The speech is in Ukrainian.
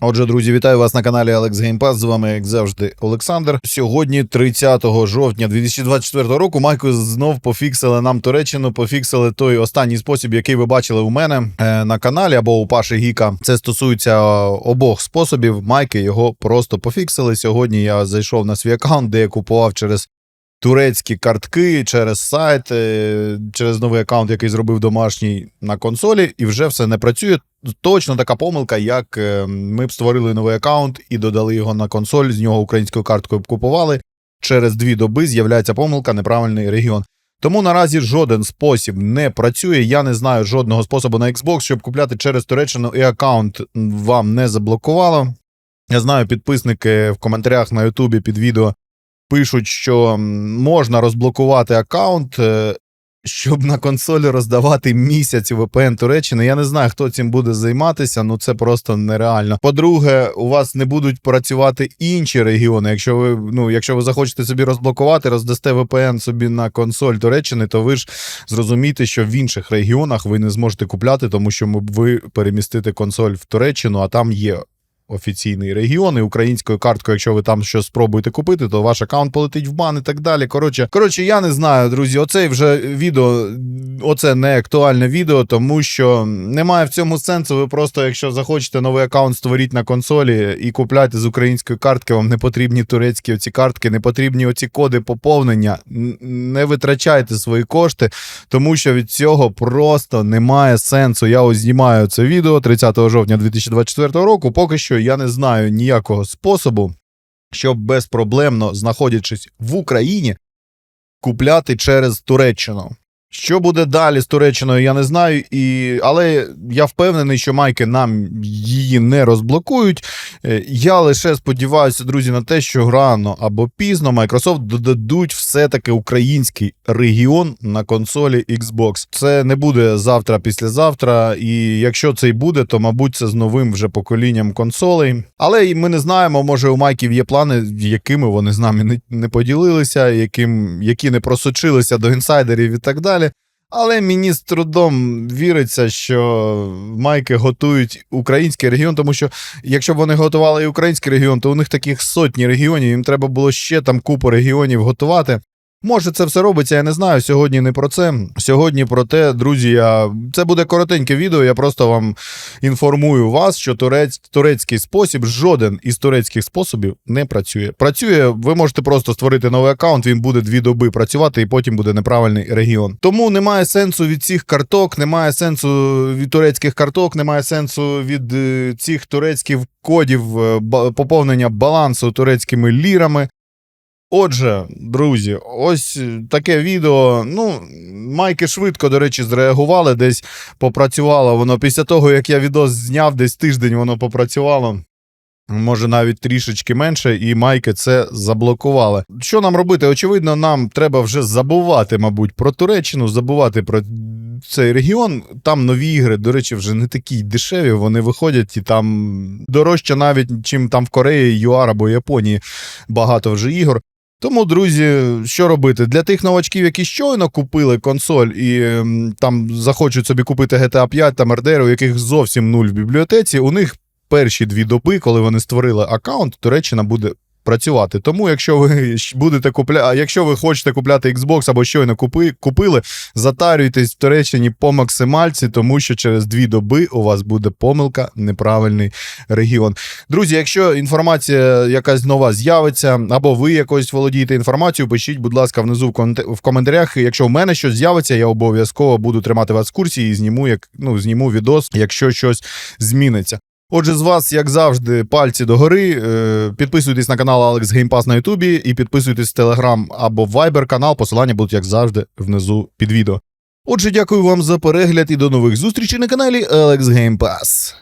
Отже, друзі, вітаю вас на каналі Game Pass. З вами, як завжди, Олександр. Сьогодні, 30 жовтня 2024 року, Майку знов пофіксили нам Туреччину, пофіксили той останній спосіб, який ви бачили у мене е, на каналі або у Паші Гіка. Це стосується е, обох способів. Майки його просто пофіксили. Сьогодні я зайшов на свій аккаунт, де я купував через. Турецькі картки через сайт, е, через новий аккаунт, який зробив домашній на консолі, і вже все не працює. Точно така помилка, як е, ми б створили новий аккаунт і додали його на консоль, з нього українською карткою б купували. Через дві доби з'являється помилка, неправильний регіон. Тому наразі жоден спосіб не працює. Я не знаю жодного способу на Xbox, щоб купляти через Туреччину і аккаунт вам не заблокувало. Я знаю, підписники в коментарях на Ютубі під відео пишуть, що можна розблокувати аккаунт, е, щоб на консолі роздавати місяць VPN Туреччини. Я не знаю, хто цим буде займатися, ну це просто нереально. По-друге, у вас не будуть працювати інші регіони. Якщо ви ну, якщо ви захочете собі розблокувати, роздасте VPN собі на консоль Туреччини, то ви ж зрозумієте, що в інших регіонах ви не зможете купляти, тому що ви перемістите консоль в Туреччину, а там є офіційний регіон і українською карткою, якщо ви там щось спробуєте купити, то ваш аккаунт полетить в бан і так далі. Коротше, коротше, я не знаю, друзі. Оцей вже відео, оце не актуальне відео, тому що немає в цьому сенсу. Ви просто, якщо захочете новий аккаунт, створіть на консолі і купляйте з української картки. Вам не потрібні турецькі оці картки, не потрібні оці коди поповнення. Не витрачайте свої кошти, тому що від цього просто немає сенсу. Я ось знімаю це відео 30 жовтня 2024 року. Поки що я не знаю ніякого способу, щоб безпроблемно, знаходячись в Україні, купляти через Туреччину. Що буде далі з Туреччиною, я не знаю, і... але я впевнений, що майки нам її не розблокують. Е, Я лише сподіваюся, друзі, на те, що рано або пізно Microsoft додадуть все-таки український регіон на консолі Xbox. Це не буде завтра, післязавтра. І якщо це й буде, то мабуть це з новим вже поколінням консолей. Але ми не знаємо, може у майків є плани, якими вони з нами не, поділилися, яким, які не просочилися до інсайдерів і так далі. Але мені з трудом віриться, що майки готують український регіон, тому що якщо б вони готували і український регіон, то у них таких сотні регіонів, їм треба було ще там купу регіонів готувати. Може, це все робиться, я не знаю. Сьогодні не про це. Сьогодні про те, друзі. Я... Це буде коротеньке відео. Я просто вам інформую вас, що турець... турецький спосіб, жоден із турецьких способів не працює. Працює, ви можете просто створити новий аккаунт, він буде дві доби працювати, і потім буде неправильний регіон. Тому немає сенсу від цих карток, немає сенсу від турецьких карток, немає сенсу від е, цих турецьких кодів е, поповнення балансу турецькими лірами. Отже, друзі, ось таке відео. Ну, майки швидко, до речі, зреагували, десь попрацювало воно. Після того, як я відос зняв, десь тиждень воно попрацювало. Може, навіть трішечки менше, і майки це заблокували. Що нам робити? Очевидно, нам треба вже забувати, мабуть, про Туреччину, забувати про цей регіон. Там нові ігри, до речі, вже не такі дешеві. Вони виходять і там дорожче навіть, чим там в Кореї, ЮАР або Японії багато вже ігор. Тому, друзі, що робити? Для тих новачків, які щойно купили консоль і ем, там захочуть собі купити GTA 5 та Мердеру, у яких зовсім нуль в бібліотеці, у них перші дві доби, коли вони створили аккаунт, Туреччина буде працювати. Тому, якщо ви будете купля... якщо ви хочете купляти Xbox або щойно купи... купили, затарюйтесь в Туреччині по максимальці, тому що через дві доби у вас буде помилка, неправильний регіон. Друзі, якщо інформація якась нова з'явиться, або ви якось володієте інформацією, пишіть, будь ласка, внизу в коментарях. Якщо в мене щось з'явиться, я обов'язково буду тримати вас в курсі і зніму, як, ну, зніму відос, якщо щось зміниться. Отже, з вас, як завжди, пальці догори. Е, Підписуйтесь на канал Game Pass на Ютубі і підписуйтесь в Телеграм або Viber канал. Посилання будуть, як завжди, внизу під відео. Отже, дякую вам за перегляд і до нових зустрічей на каналі Alex Game Pass.